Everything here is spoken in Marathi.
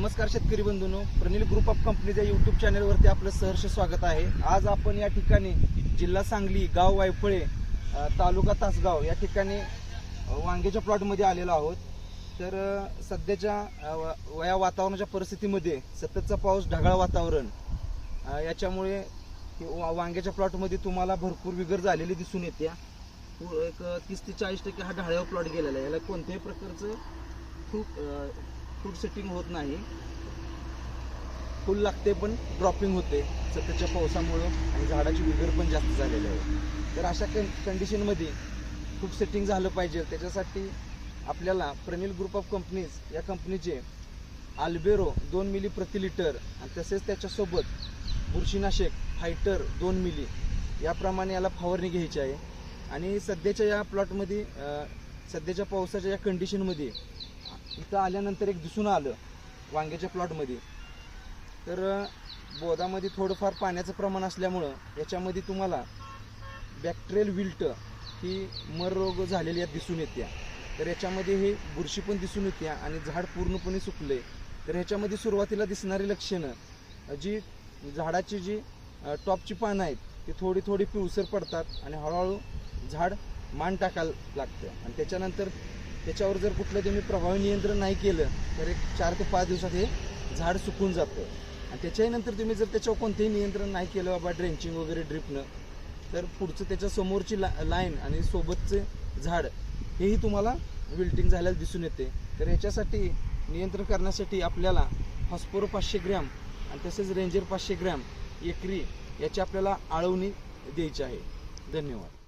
नमस्कार शेतकरी बंधूंनो. प्रनिल ग्रुप ऑफ कंपनीच्या युट्यूब चॅनलवरती आपलं सहर्ष स्वागत आहे. आज आपण या ठिकाणी जिल्हा सांगली गाव वायफळे तालुका तासगाव या ठिकाणी वांग्याच्या प्लॉटमध्ये आलेलो आहोत. तर सध्याच्या अ, या वातावरणाच्या परिस्थितीमध्ये सततचा पाऊस ढगाळ वातावरण याच्यामुळे हे वा- वांग्याच्या प्लॉटमध्ये तुम्हाला भरपूर विगर झालेली दिसून येते. एक तीस ते चाळीस टक्के हा ढाळ्यावर प्लॉट गेलेला आहे. याला कोणत्याही प्रकारचं खूप फ्रूट सेटिंग होत नाही. फुल लागते पण ड्रॉपिंग होते. सततच्या पावसामुळं आणि झाडाची विगर पण जास्त झालेली आहे. तर अशा कं कंडिशनमध्ये फूड सेटिंग झालं पाहिजे. त्याच्यासाठी आपल्याला प्रनिल ग्रुप ऑफ कंपनीज या कंपनीचे आल्बेरो दोन मिली प्रति लिटर आणि तसेच त्याच्यासोबत बुरशीनाशक फायटर दोन मिली याप्रमाणे याला फवारणी घ्यायची आहे. आणि सध्याच्या या प्लॉटमध्ये सध्याच्या पावसाच्या या कंडिशनमध्ये इथं आल्यानंतर एक दिसून आलं वांग्याच्या प्लॉटमध्ये तर बोदामध्ये बोधामध्ये थोडंफार पाण्याचं प्रमाण असल्यामुळं याच्यामध्ये तुम्हाला बॅक्टेरियल विल्ट ही मर रोग झालेली यात दिसून येते तर याच्यामध्ये हे बुरशी पण दिसून येते आणि झाड पूर्णपणे सुकले तर ह्याच्यामध्ये सुरुवातीला दिसणारी लक्षणं जी झाडाची जी टॉपची पानं आहेत ती थोडी थोडी पिवसर पडतात आणि हळूहळू झाड मान टाकायला लागतं. आणि त्याच्यानंतर त्याच्यावर जर कुठलं तुम्ही प्रभावी नियंत्रण नाही केलं तर एक चार ते पाच दिवसात हे झाड सुकून जातं. आणि त्याच्याही नंतर तुम्ही जर त्याच्यावर कोणतेही नियंत्रण नाही केलं बाबा ड्रेंचिंग वगैरे ड्रिपनं तर पुढचं त्याच्या समोरची ला लाईन आणि सोबतचे झाड हेही तुम्हाला विल्टिंग झालेलं दिसून येते. तर याच्यासाठी नियंत्रण करण्यासाठी आपल्याला हॉस्पोरो पाचशे ग्रॅम आणि तसेच रेंजर पाचशे ग्रॅम एकरी याची आपल्याला आळवणी द्यायची आहे. धन्यवाद.